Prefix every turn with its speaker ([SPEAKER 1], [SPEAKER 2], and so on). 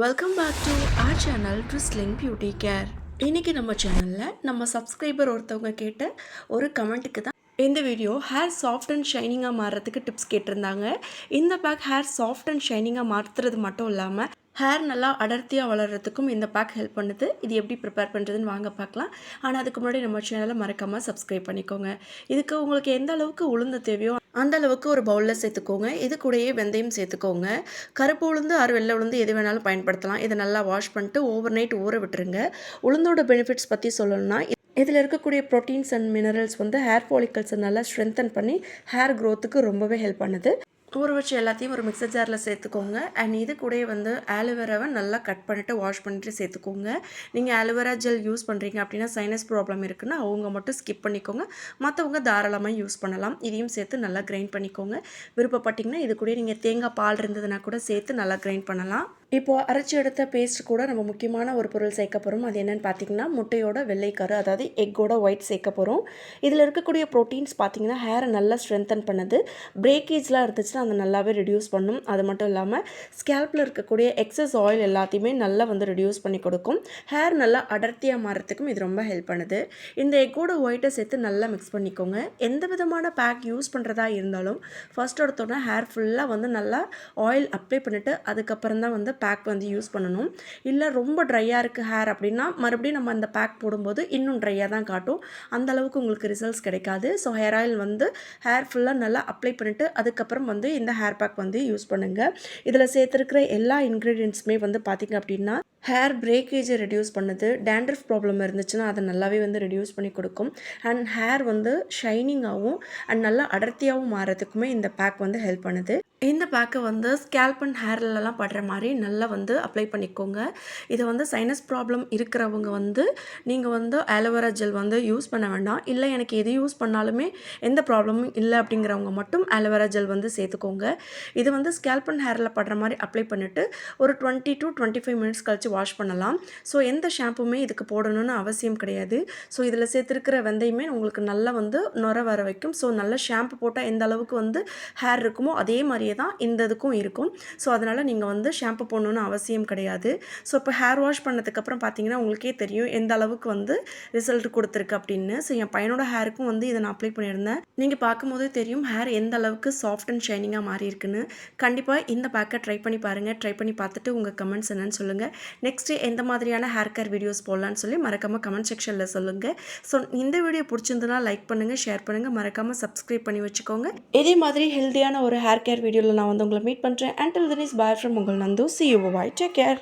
[SPEAKER 1] Welcome back to our channel drizzling beauty care இன்றைக்கி நம்ம சேனலில் நம்ம சப்ஸ்கிரைபர் ஒருத்தவங்க கேட்ட ஒரு கமெண்ட்டுக்கு தான் இந்த வீடியோ ஹேர் சாஃப்ட் அண்ட் ஷைனிங்காக மாறுறதுக்கு டிப்ஸ் கேட்டிருந்தாங்க. இந்த பேக் ஹேர் சாஃப்ட் அண்ட் ஷைனிங்காக மாற்றுறது மட்டும் இல்லாமல் ஹேர் நல்லா அடர்த்தியாக வளர்கிறதுக்கும் இந்த பேக் ஹெல்ப் பண்ணுது. இது எப்படி ப்ரிப்பேர் பண்ணுறதுன்னு வாங்க பார்க்கலாம். ஆனால் அதுக்கு முன்னாடி நம்ம சேனலை மறக்காமல் சப்ஸ்கிரைப் பண்ணிக்கோங்க. இதுக்கு உங்களுக்கு எந்த அளவுக்கு உளுந்து தேவையோ அந்த அளவுக்கு ஒரு பவுலில் சேர்த்துக்கோங்க. இது கூடயே வெந்தயம் சேர்த்துக்கோங்க. கருப்பு உளுந்து ஆறு வெள்ளை உளுந்து எது வேணாலும் பயன்படுத்தலாம். இதை நல்லா வாஷ் பண்ணிட்டு ஓவர் நைட் ஊற விட்டுருங்க. உளுந்தோட பெனிஃபிட்ஸ் பற்றி சொல்லணும்னா இதில் இருக்கக்கூடிய ப்ரோட்டீன்ஸ் அண்ட் மினரல்ஸ் வந்து ஹேர் ஃபாலிக்கல்ஸை நல்லா ஸ்ட்ரென்தன் பண்ணி ஹேர் க்ரோத்துக்கு ரொம்பவே ஹெல்ப் பண்ணுது. ஊற வச்சு எல்லாத்தையும் ஒரு மிக்சர் ஜாரில் சேர்த்துக்கோங்க. அண்ட் இது கூடயே வந்து ஆலோவேராவை நல்லா கட் பண்ணிவிட்டு வாஷ் பண்ணிட்டு சேர்த்துக்கோங்க. நீங்கள் ஆலோவேரா ஜெல் யூஸ் பண்ணுறீங்க அப்படின்னா சைனஸ் ப்ராப்ளம் இருக்குன்னா அவங்க மட்டும் ஸ்கிப் பண்ணிக்கோங்க. மற்றவங்க தாராளமாக யூஸ் பண்ணலாம். இதையும் சேர்த்து நல்லா கிரைண்ட் பண்ணிக்கோங்க. விருப்பப்பட்டிங்கன்னா இது கூட நீங்கள் தேங்காய் பால் இருந்ததுன்னா கூட சேர்த்து நல்லா கிரைண்ட் பண்ணலாம். இப்போது அரைச்சி எடுத்த பேஸ்ட் கூட நம்ம முக்கியமான ஒரு பொருள் சேர்க்க போகிறோம் அது என்னென்னு பார்த்தீங்கன்னா முட்டையோட வெள்ளைக்கரு அதாவது எக்கோட ஒயிட் சேர்க்க போகிறோம் இதில் இருக்கக்கூடிய ப்ரோட்டீன்ஸ் பார்த்தீங்கன்னா ஹேரை நல்லா ஸ்ட்ரென்தன் பண்ணுது. பிரேக்கேஜ்லாம் இருந்துச்சுன்னா அதை நல்லாவே ரிடியூஸ் பண்ணும். அது மட்டும் இல்லாமல் ஸ்கேல்பில் இருக்கக்கூடிய எக்ஸஸ் ஆயில் எல்லாத்தையுமே நல்லா வந்து ரெடியூஸ் பண்ணி கொடுக்கும். ஹேர் நல்லா அடர்த்தியாக மாறத்துக்கும் இது ரொம்ப ஹெல்ப் பண்ணுது. இந்த எக்கோட ஒயிட்டை சேர்த்து நல்லா மிக்ஸ் பண்ணிக்கோங்க. எந்த விதமான பேக் யூஸ் பண்ணுறதா இருந்தாலும் ஃபர்ஸ்ட் எடுத்தோன்னா ஹேர் ஃபுல்லாக வந்து நல்லா ஆயில் அப்ளை பண்ணிவிட்டு அதுக்கப்புறம் தான் வந்து பேக் வந்து யூஸ் பண்ணணும். இல்லை ரொம்ப ட்ரையாக இருக்குது ஹேர் அப்படின்னா மறுபடியும் நம்ம அந்த பேக் போடும்போது இன்னும் ட்ரையாக தான் காட்டும். அந்த அளவுக்கு உங்களுக்கு ரிசல்ட்ஸ் கிடைக்காது. ஸோ ஹேர் ஆயில் வந்து ஹேர் ஃபுல்லாக நல்லா அப்ளை பண்ணிவிட்டு அதுக்கப்புறம் வந்து இந்த ஹேர் பேக் வந்து யூஸ் பண்ணுங்கள் இதில் சேர்த்துருக்கிற எல்லா இன்க்ரீடியன்ட்ஸுமே வந்து பார்த்திங்க அப்படின்னா ஹேர் பிரேக்கேஜை ரெடியூஸ் பண்ணுது. டேண்ட்ரஃப் ப்ராப்ளம் இருந்துச்சுன்னா அதை நல்லாவே வந்து ரெடியூஸ் பண்ணி கொடுக்கும். அண்ட் ஹேர் வந்து ஷைனிங்காகவும் அண்ட் நல்லா அடர்த்தியாகவும் மாறதுக்குமே இந்த பேக் வந்து ஹெல்ப் பண்ணுது. இந்த பேக்கை வந்து ஸ்கேல்ப் அண்ட் ஹேர்லலாம் படுற மாதிரி நல்லா வந்து அப்ளை பண்ணிக்கோங்க. இதை வந்து சைனஸ் ப்ராப்ளம் இருக்கிறவங்க வந்து நீங்கள் வந்து ஆலோவேரா ஜெல் வந்து யூஸ் பண்ண வேண்டாம். இல்லை எனக்கு எது யூஸ் பண்ணாலுமே எந்த ப்ராப்ளமும் இல்லை அப்படிங்கிறவங்க மட்டும் ஆலோவேரா ஜெல் வந்து சேர்த்துக்கோங்க. இது வந்து ஸ்கேல்ப் அண்ட் ஹேரில் படுற மாதிரி அப்ளை பண்ணிவிட்டு ஒரு twenty to twenty five minutes கழிச்சு வாஷ் பண்ணலாம். ஸோ எந்த ஷாம்புமே இதுக்கு போடணும்னு அவசியம் கிடையாது. ஸோ இதில் சேர்த்துருக்கிற வெந்தயமே உங்களுக்கு நல்லா வந்து நுர வர வைக்கும். ஸோ நல்ல ஷாம்பு போட்டால் எந்த அளவுக்கு வந்து ஹேர் இருக்குமோ அதே மாதிரி மாதிரியே தான் இந்த இதுக்கும் இருக்கும். ஸோ அதனால் நீங்கள் வந்து ஷாம்பு போடணுன்னு அவசியம் கிடையாது. ஸோ இப்போ ஹேர் வாஷ் பண்ணதுக்கப்புறம் பார்த்தீங்கன்னா உங்களுக்கே தெரியும் எந்த அளவுக்கு வந்து ரிசல்ட் கொடுத்துருக்கு அப்படின்னு. ஸோ என் பையனோட ஹேருக்கும் வந்து இதை நான் அப்ளை பண்ணியிருந்தேன். நீங்கள் பார்க்கும்போதே தெரியும் ஹேர் எந்த அளவுக்கு சாஃப்ட் அண்ட் ஷைனிங்காக மாறி இருக்குன்னு. கண்டிப்பாக இந்த பேக்கை ட்ரை பண்ணி பாருங்கள் ட்ரை பண்ணி பார்த்துட்டு உங்கள் கமெண்ட்ஸ் என்னன்னு சொல்லுங்கள் நெக்ஸ்ட்டு எந்த மாதிரியான ஹேர் கேர் வீடியோஸ் போடலான்னு சொல்லி மறக்காமல் கமெண்ட் செக்ஷனில் சொல்லுங்கள் ஸோ இந்த வீடியோ பிடிச்சிருந்ததுனா லைக் பண்ணுங்கள் ஷேர் பண்ணுங்கள் மறக்காமல் சப்ஸ்கிரைப் பண்ணி வச்சுக்கோங்க. இதே மாதிரி ஹெல்த்தியான ஒரு ஹேர் கேர் வீடியோவில் நான் வந்து உங்களை மீட் பண்ணுறேன் until then is bye from உங்கள் Nandu. See you bye take care